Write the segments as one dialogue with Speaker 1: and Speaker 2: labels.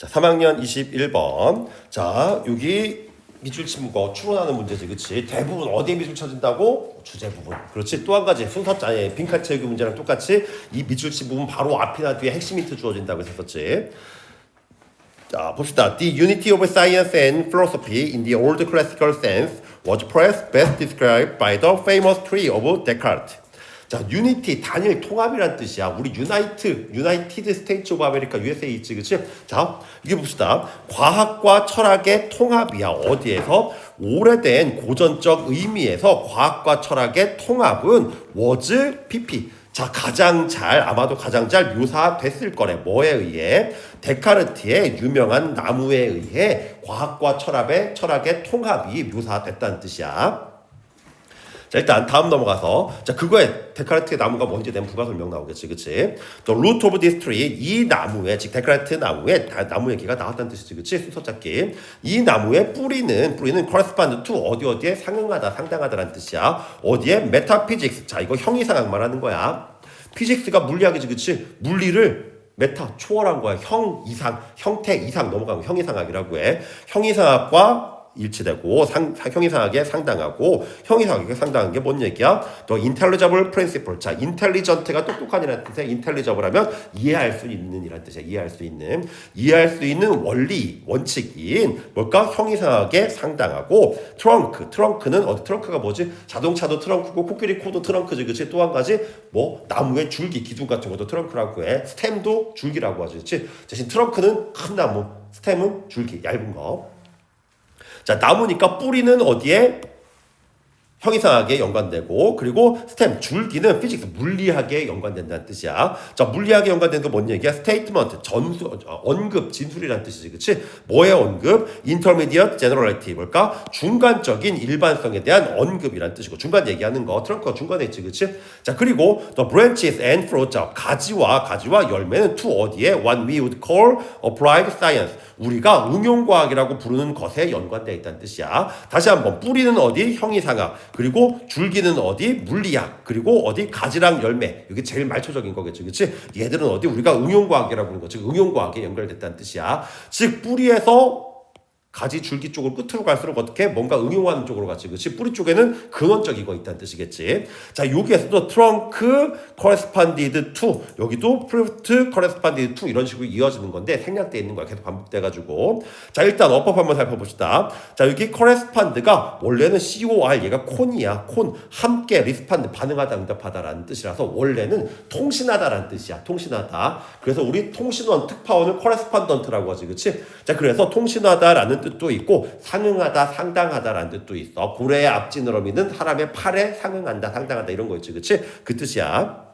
Speaker 1: 자, 3학년 21번. 자, 여기 미술 친구가 추론하는 문제지, 그렇지? 대부분 어디에 미술 찾은다고? 주제 부분. 그렇지? 또 한 가지 순서 아니 빈칸 채우기 문제랑 똑같이 이 미술 친 부분 바로 앞이나 뒤에 핵심 힌트 주어진다고 했었지. 자, 봅시다. The unity of science and philosophy in the old classical sense was perhaps best described by the famous tree of Descartes. 자, 유니티 단일 통합이란 뜻이야. 우리 유나이트, 유나이티드 스테이츠 오브 아메리카 USA 있지, 그치? 자, 이게 봅시다. 과학과 철학의 통합이야. 어디에서? 오래된 고전적 의미에서 과학과 철학의 통합은 was PP. 자, 가장 잘, 아마도 가장 잘 묘사됐을 거래. 뭐에 의해? 데카르트의 유명한 나무에 의해 과학과 철학의, 철학의 통합이 묘사됐다는 뜻이야. 자 일단 다음 넘어가서. 자 그거에 데카르트의 나무가 뭔지 대한 부가 설명 나오겠지 그치? root of this tree 이 나무에 즉 데카르트 나무에 다- 나무 얘기가 나왔다는 뜻이지 그치? 순서 찾기. 이 나무의 뿌리는 뿌리는 correspond to 어디 어디에 상응하다 상당하다라는 뜻이야. 어디에? 메타피직스 자 이거 형이상학 말하는 거야. 피직스가 물리학이지 그치? 물리를 메타 초월한 거야. 형 이상 형태 이상 넘어가면 형이상학이라고 해. 형이상학과 일치되고 상, 형이상하게 상당하고 형이상하게 상당한 게 뭔 얘기야? 또 intelligible principle. 자, intelligent가 똑똑한이라는 뜻에 intelligible 하면 이해할 수 있는 이라는 뜻이야. 이해할 수 있는 이해할 수 있는 원리 원칙인 뭘까? 형이상하게 상당하고 트렁크. 트렁크는 어디 트렁크가 뭐지? 자동차도 트렁크고 코끼리 코도 트렁크지. 그치? 또한 가지 뭐 나무의 줄기 기둥 같은 것도 트렁크라고 해. 스템도 줄기라고 하지. 그치? 대신 트렁크는 큰 나무, 스템은 줄기 얇은 거. 자, 나무니까 뿌리는 어디에? 형이상하게 연관되고 그리고 스템 줄기는 피직스 물리학에 연관된다는 뜻이야. 자 물리학에 연관되는 건뭔 얘기야? 스테이트먼트 전수 어, 언급 진술이라는 뜻이지, 그렇지? 뭐의 언급? 인터미디엇 제너럴리티 뭘까? 중간적인 일반성에 대한 언급이라는 뜻이고 중간 얘기하는 거 트렁크가 중간에 있지, 그렇지? 자 그리고 the branches and fruit 자 가지와 가지와 열매는 to 어디에? What we would call applied science 우리가 응용과학이라고 부르는 것에 연관되어 있다는 뜻이야. 다시 한번 뿌리는 어디? 형이상학. 그리고 줄기는 어디? 물리학. 그리고 어디? 가지랑 열매. 이게 제일 말초적인 거겠죠. 그렇지? 얘들은 어디? 우리가 응용과학이라고 부르는 거. 즉 응용과학에 연결됐다는 뜻이야. 즉 뿌리에서 가지 줄기 쪽으로 끝으로 갈수록 어떻게 뭔가 응용하는 쪽으로 갔지. 그렇지? 뿌리 쪽에는 근원적이고 있다는 뜻이겠지. 자 여기에서도 트렁크 corresponded to 여기도 fruit corresponded 이런 식으로 이어지는 건데 생략돼 있는 거야. 계속 반복돼 가지고. 자 일단 어법 한번 살펴봅시다. 자 여기 correspond가 원래는 COR 얘가 콘이야. 콘 함께 respond 반응하다 응답하다라는 뜻이라서 원래는 통신하다라는 뜻이야. 통신하다. 그래서 우리 통신원 특파원을 correspondent라고 하지. 그렇지? 자 그래서 통신하다라는 뜻도 있고 상응하다 상당하다라는 뜻도 있어. 고래의 앞진으로 믿는 사람의 팔에 상응한다 상당하다 이런 거 있지 그렇지 그 뜻이야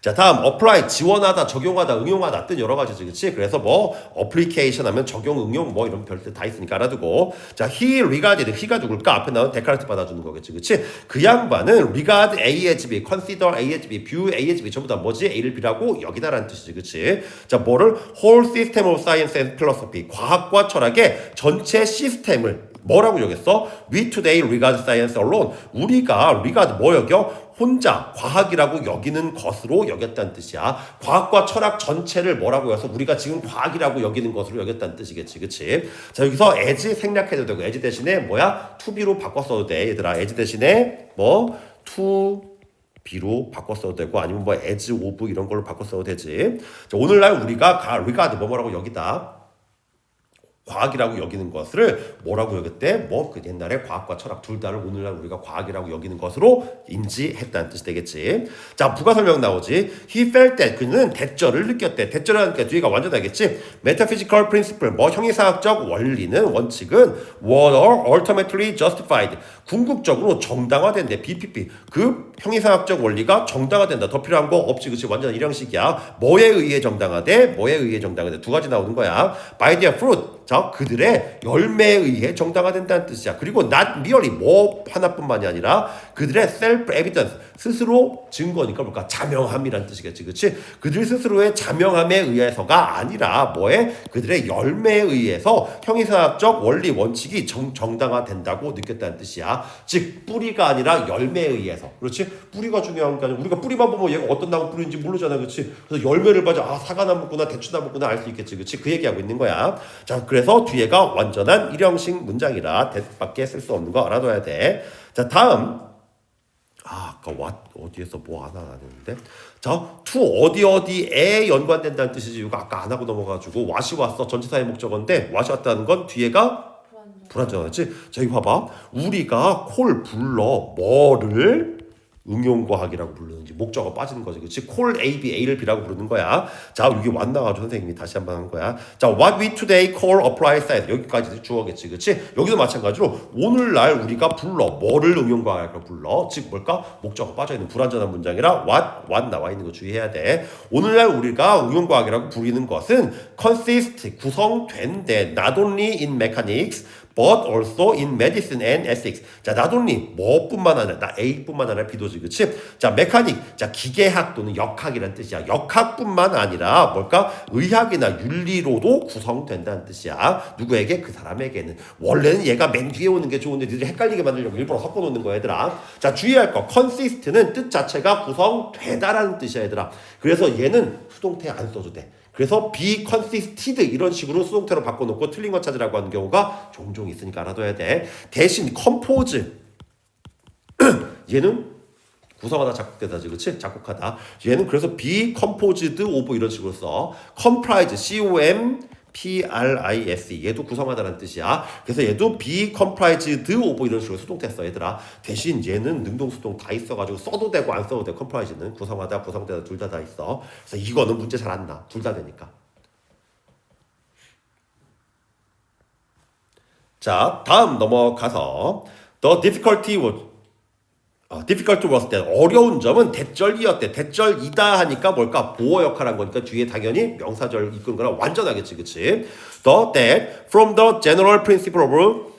Speaker 1: 자 다음 apply 지원하다 적용하다 응용하다 뜻 여러 가지지 그렇지 그래서 뭐 application 하면 적용 응용 뭐 이런 별뜻 다 있으니까 알아두고 자 he regarded he가 누굴까 앞에 나온 데카르트 받아 주는 거겠지 그렇지 그 양반은 regard A as B consider A as B view A as B 전부 다 뭐지 A를 B라고 여기다라는 뜻이지 그렇지 자 뭐를 whole system of science and philosophy 과학과 철학의 전체 시스템을 뭐라고 여겼어? We today regard science alone. 우리가 regard 뭐 여겨? 혼자 과학이라고 여기는 것으로 여겼다는 뜻이야. 과학과 철학 전체를 뭐라고 해서 우리가 지금 과학이라고 여기는 것으로 여겼다는 뜻이겠지, 그치? 자 여기서 as 생략해도 되고 as 대신에 뭐야? to be로 바꿔 써도 돼, 얘들아. as 대신에 뭐 to B로 바꿔 써도 되고 아니면 뭐 as of 이런 걸로 바꿔 써도 되지. 자, 오늘날 우리가 가, regard 뭐뭐라고 여기다. 과학이라고 여기는 것을 뭐라고 여겼대? 뭐 그 옛날에 과학과 철학 둘 다를 오늘날 우리가 과학이라고 여기는 것으로 인지했다는 뜻이 되겠지. 자, 부가 설명 나오지. He felt that 그는 대절을 느꼈대. 게 뒤가 완전 알겠지. Metaphysical principle 뭐 형이상학적 원리는 원칙은 were ultimately justified 궁극적으로 정당화된대. BPP 그 형이상학적 원리가 정당화된다. 더 필요한 거 없지, 그치? 완전 일형식이야. 뭐에 의해 정당화돼? 뭐에 의해 정당화돼? 두 가지 나오는 거야. By their fruit 자 그들의 열매에 의해 정당화된다는 뜻이야. 그리고 not merely 뭐 하나뿐만이 아니라 그들의 self evidence 스스로 증거니까 뭘까 자명함이란 뜻이겠지, 그렇지? 그들 스스로의 자명함에 의해서가 아니라 뭐에 그들의 열매에 의해서 형이상학적 원리 원칙이 정, 정당화된다고 느꼈다는 뜻이야. 즉 뿌리가 아니라 열매에 의해서, 그렇지? 뿌리가 중요한 게 아니라 우리가 뿌리만 보면 얘가 어떤 나무 뿌리인지 모르잖아, 그렇지? 그래서 열매를 봐서 아 사과나무구나 대추나무구나 알 수 있겠지, 그렇지? 그 얘기하고 있는 거야. 자, 그래서 뒤에가 완전한 일형식 문장이라 대밖에 쓸 수 없는 거 알아둬야 돼. 자, 다음. 아, 아까 what 어디에서 뭐 하나 나는데 자, to 어디 어디에 연관된다는 뜻이지. 이거 아까 안 하고 넘어가지고 what이 왔어. 전치사의 목적어인데 what이 왔다는 건 뒤에가 불안정하지. 자, 이거 봐봐. 우리가 콜 불러 뭐를 응용과학이라고 부르는지 목적어 빠지는 거지. 그렇지? 콜 A, B, A를 B라고 부르는 거야. 자, 여기 왔나가지고 선생님이 다시 한 번 한 거야. 자, what we today call apply science. 여기까지 주어겠지. 그렇지? 여기도 마찬가지로 오늘날 우리가 불러 뭐를 응용과학이라고 불러. 즉 뭘까? 목적어 빠져있는 불완전한 문장이라 what, what 나와 있는 거 주의해야 돼. 오늘날 우리가 응용과학이라고 부르는 것은 consist, 구성된데 not only in mechanics but also in medicine and ethics. 자, not 뭐뿐만 아니라 나 A뿐만 아니라 B도지, 그렇지? 자, 메카닉, 자 기계학 또는 역학이라는 뜻이야. 역학뿐만 아니라 뭘까? 의학이나 윤리로도 구성된다는 뜻이야. 누구에게? 그 사람에게는. 원래는 얘가 맨 뒤에 오는 게 좋은데 니들 헷갈리게 만들려고 일부러 섞어 놓는 거야, 얘들아. 자, 주의할 거. consist는 뜻 자체가 구성되다라는 뜻이야, 얘들아. 그래서 얘는 수동태 안 써도 돼. 그래서 be consisted 이런 식으로 수동태로 바꿔놓고 틀린 거 찾으라고 하는 경우가 종종 있으니까 알아둬야 돼. 대신 compose 얘는 구성하다 작곡되다지 그치? 작곡하다 얘는 그래서 be composed of 이런 식으로 써 comprise C-O-M P-R-I-S 얘도 구성하다라는 뜻이야. 그래서 얘도 be comprised of 이런 식으로 수동태 써 얘들아. 대신 얘는 능동 수동 다 있어가지고 써도 되고 안 써도 돼. comprise는 구성하다 구성되다 둘 다 다 있어. 그래서 이거는 문제 잘 안 나. 둘 다 되니까. 자 다음 넘어가서 the difficulty was 어, difficult was that 어려운 점은 대절이었대. 대절이다 하니까 뭘까? 보호 역할한 거니까 뒤에 당연히 명사절 이끄는 거랑 완전하겠지, 그치? The that from the general principle of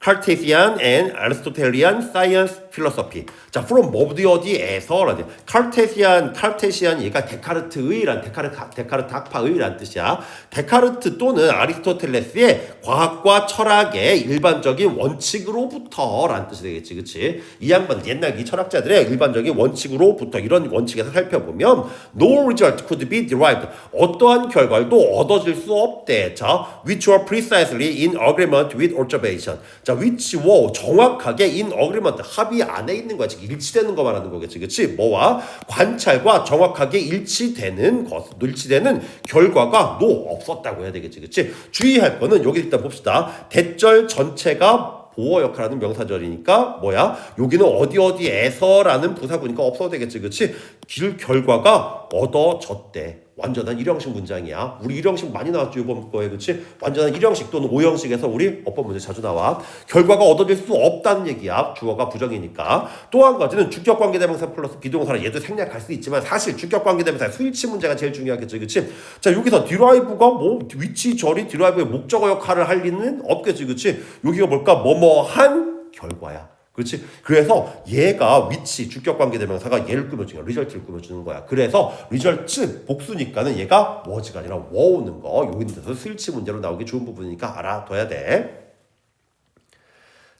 Speaker 1: Cartesian and Aristotelian science philosophy. 자, from 어디 어디에서 라는 카르테시안 카르테시안 얘가 데카르트의란 데카르트 데카르트 학파의란 뜻이야. 데카르트 또는 아리스토텔레스의 과학과 철학의 일반적인 원칙으로부터라는 뜻이 되겠지, 그렇지? 이 양반 옛날 이 철학자들의 일반적인 원칙으로부터 이런 원칙에서 살펴보면 no result could be derived 어떠한 결과도 얻어질 수 없대. 자, which were precisely in agreement with observation. 자, which were 정확하게 in agreement 합의 안에 있는 거야. 즉 일치되는 거 말하는 거겠지. 그렇지? 뭐와 관찰과 정확하게 일치되는 것, 일치되는 결과가 노 없었다고 해야 되겠지. 그렇지? 주의할 거는 여기 일단 봅시다. 대절 전체가 보호 역할하는 명사절이니까 뭐야? 여기는 어디 어디에서라는 부사구니까 없어도 되겠지, 그렇지? 길 결과가 얻어졌대. 완전한 일형식 문장이야. 우리 일형식 많이 나왔죠 이번 거에 그렇지? 완전한 일형식 또는 오형식에서 우리 어법 문제 자주 나와. 결과가 얻어질 수 없다는 얘기야. 주어가 부정이니까. 또 한 가지는 주격 관계 대명사 플러스 비동사라 얘도 생략할 수 있지만 사실 주격 관계 대명사 수일치 문제가 제일 중요하겠죠, 그렇지? 자 여기서 디라이브가 뭐 위치 절이 디라이브의 목적어 역할을 할 리는 없겠지, 그렇지? 여기가 뭘까? 뭐뭐한 결과야. 그렇지? 그래서 얘가 위치 주격 관계 대명사가 얘를 꾸며주는 거야. 리절트를 꾸며주는 거야. 그래서 리절트 복수니까는 얘가 워즈가 아니라 워 오는 거. 여기 있는 스위치 문제로 나오기 좋은 부분이니까 알아둬야 돼.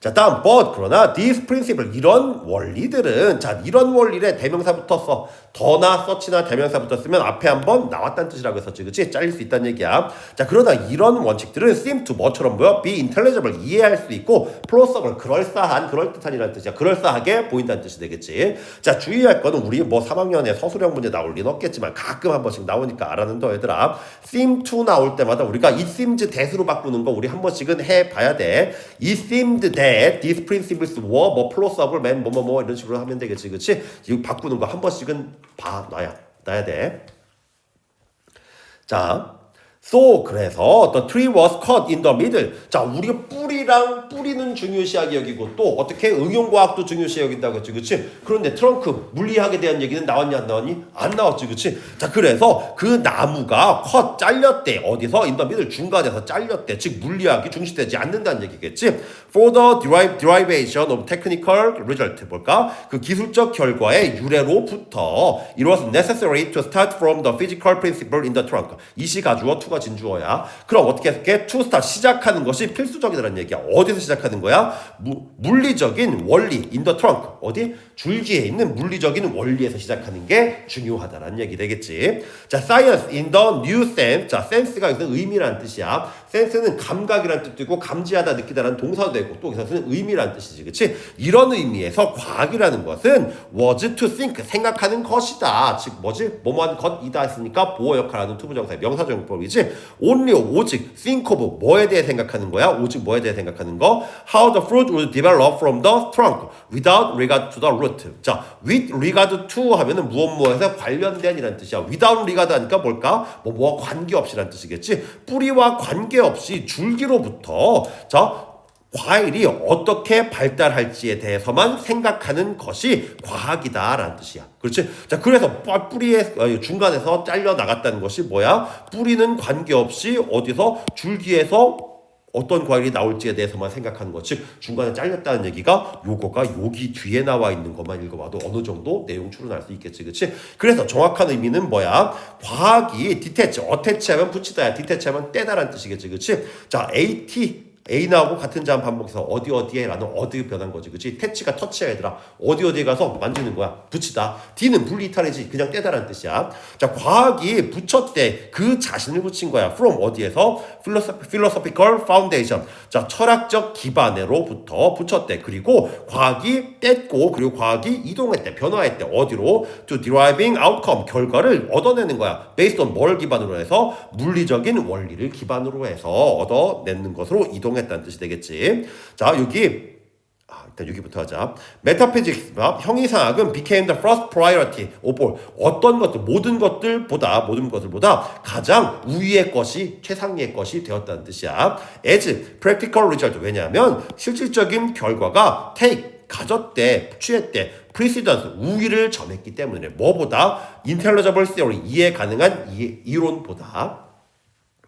Speaker 1: 자 다음 but 그러나 these principle 이런 원리들은 자 이런 원리에 대명사부터 써 더나 서치나 대명사부터 쓰면 앞에 한번 나왔다는 뜻이라고 했었지 그치? 잘릴 수 있다는 얘기야. 자 그러나 이런 원칙들은 seem to 뭐처럼 보여. be intelligible 이해할 수 있고 plausible 그럴싸한 그럴듯한이라는 뜻이야. 그럴싸하게 보인다는 뜻이 되겠지. 자 주의할 거는 우리 뭐 3학년에 서술형 문제 나올 리는 없겠지만 가끔 한 번씩 나오니까 알아는 더 얘들아. seem to 나올 때마다 우리가 it seems that으로 바꾸는 거 우리 한 번씩은 해봐야 돼. it seemed that these principles were 뭐 plausible man 뭐뭐뭐 뭐, 이런 식으로 하면 되겠지 그치 이거 바꾸는 거 한 번씩은 봐 놔야 놔야 돼 자, so 그래서 the tree was cut in the middle. 자, 우리가 뿌리랑 뿌리는 중요시하게 여기고 또 어떻게 응용과학도 중요시 여긴다고 했지 그치? 그런데 트렁크 물리학에 대한 얘기는 나왔냐 안 나왔니? 안 나왔지 그치? 자 그래서 그 나무가 컷 잘렸대 어디서 인더미들 중간에서 잘렸대 즉 물리학이 중시되지 않는다는 얘기겠지 For the derive, derivation of technical result 볼까? 그 기술적 결과의 유래로부터 It was necessary to start from the physical principle in the trunk 이시 가주어 투가 진주어야 그럼 어떻게 했게 to start 시작하는 것이 필수적이라는 얘기야 어디서 시작하는 거야? 무, 물리적인 원리 the trunk. 어디? 줄기에 있는 물리적인 원리에서 시작하는 게 중요하다는 얘기 되겠지. 자 science in the new sense. 자 sense가 여기서 의미라는 뜻이야 sense는 감각이라는 뜻도 있고 감지하다 느끼다라는 동사도 되고 또 여기서는 의미라는 뜻이지 그치? 이런 의미에서 과학이라는 것은 was to think 생각하는 것이다 즉 뭐지? 뭐뭐한 것이다 했으니까 보호 역할하는 투부정사의 명사정법이지 only 오직 think of 뭐에 대해 생각하는 거야? 오직 뭐에 대해 생각하는 거? how the fruit would develop from the trunk without regard to the root 자 with regard to 하면은 무엇 무엇에 관련된이라는 뜻이야 without regard 하니까 뭘까? 뭐 뭐와 관계없이라는 뜻이겠지 뿌리와 관계 없이 줄기로부터 자 과일이 어떻게 발달할지에 대해서만 생각하는 것이 과학이다라는 뜻이야. 그렇지? 자, 그래서 뿌리의 어, 중간에서 잘려 나갔다는 것이 뭐야? 뿌리는 관계없이 어디서 줄기에서 어떤 과일이 나올지에 대해서만 생각하는 것, 즉 중간에 잘렸다는 얘기가 요거가 여기 뒤에 나와 있는 것만 읽어봐도 어느 정도 내용 추론할 수 있겠지, 그렇지? 그래서 정확한 의미는 뭐야? 과학이 디테치, 어태치하면 붙이다야, 디테치하면 떼다라는 뜻이겠지, 그렇지? 자, AT 나오고 같은 자음 반복해서 어디 어디에 라는 어디 변한 거지, 그렇지? 태치가 터치야 얘들아. 어디 어디에 가서 만지는 거야, 붙이다. D는 분리이탈이지, 그냥 떼다라는 뜻이야. 자, 과학이 붙였대, 그 자신을 붙인 거야. From 어디에서? Philosophical Foundation. 자, 철학적 기반으로부터 붙였대. 그리고 과학이 뗐고, 그리고 과학이 이동했대, 변화했대. 어디로? To deriving outcome 결과를 얻어내는 거야. Based on 뭘 기반으로 해서 물리적인 원리를 기반으로 해서 얻어내는 것으로 이동. 했 다는 뜻이 되겠지. 자, 여기 아, 일단 여기부터 하자. 메타피직스가 형이상학은 became the first priority of all. 어떤 것들, 모든 것들보다, 모든 것들보다 가장 우위의 것이, 최상위의 것이 되었다는 뜻이야. as practical result. 왜냐하면 실질적인 결과가 take, 가졌대, 취했대, precedence, 우위를 점했기 때문에 뭐보다 intelligible theory, 이해 가능한 이, 이론보다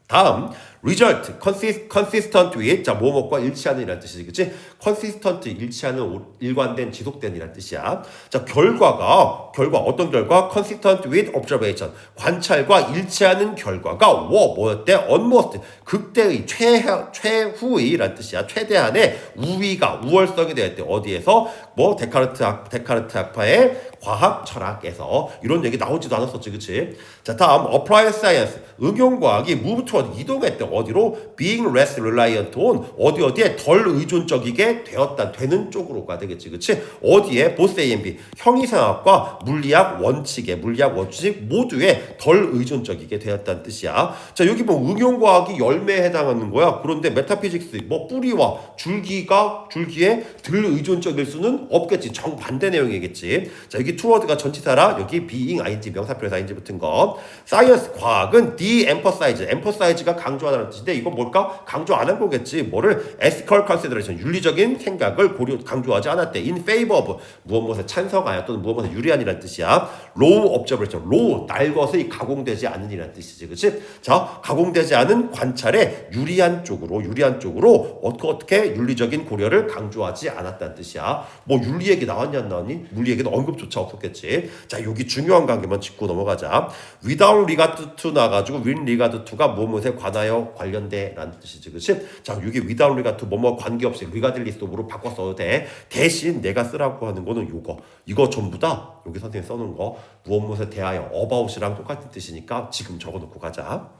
Speaker 1: 다음 result consist, consistent with 자 뭐뭐과 일치하는 이란 뜻이지 그치? consistent 일치하는 일관된 지속된 이란 뜻이야. 자 결과가 결과 어떤 결과? consistent with observation. 관찰과 일치하는 결과가 워 뭐였대? almost. 극대의 최 최후의 란 뜻이야. 최대한의 우위가 우월성이 되었대. 어디에서? 뭐 데카르트 학 데카르트 학파의 과학 철학에서. 이런 얘기 나오지도 않았었지 그치? 자 다음 applied science. 응용과학이 move toward 이동했대 어디로? being less reliant on 어디 어디에 덜 의존적이게 되었다 되는 쪽으로가 되겠지 그치? 어디에? 보스 A and B. 형이상학과 물리학 원칙에 물리학 원칙 모두에 덜 의존적이게 되었다는 뜻이야. 자 여기 뭐 응용과학이 열매에 해당하는 거야. 그런데 메타피직스 뭐 뿌리와 줄기가 줄기에 덜 의존적일 수는 없겠지. 정반대 내용이겠지. 자 여기 투워드가 전치사라. 여기 being ing 명사표에서 ing 붙은 거 사이언스 과학은 de-emphasize emphasize가 강조하다 는 뜻인데 이거 뭘까? 강조 안 한 거겠지. 뭐를 ethical consideration 윤리적인 생각을 고려 강조하지 않았대. in favor of 무엇 무엇에 찬성하여 또는 무엇 무엇에 유리한이라는 뜻이야. low observation low 날 것의 가공되지 않은 이라는 뜻이지. 그렇지? 자, 가공되지 않은 관찰에 유리한 쪽으로 유리한 쪽으로 어떻게 어떻게 윤리적인 고려를 강조하지 않았다는 뜻이야. 뭐 윤리 얘기 나왔냐 안 나왔니? 물리 얘기는 언급조차 없었겠지. 자, 여기 중요한 관계만 짚고 넘어가자. without regard to 나가지고 with regard to가 무엇에 관하여 관련돼라는 뜻이지, 그렇지? 자, 여기 without 뭐뭐 관계없이 of로 바꿔 써도 돼. 대신 내가 쓰라고 하는 거는 요거. 이거 전부 다 여기 선생님 써놓은 거 무엇 무엇에 대하여 about이랑 똑같은 뜻이니까 지금 적어놓고 가자.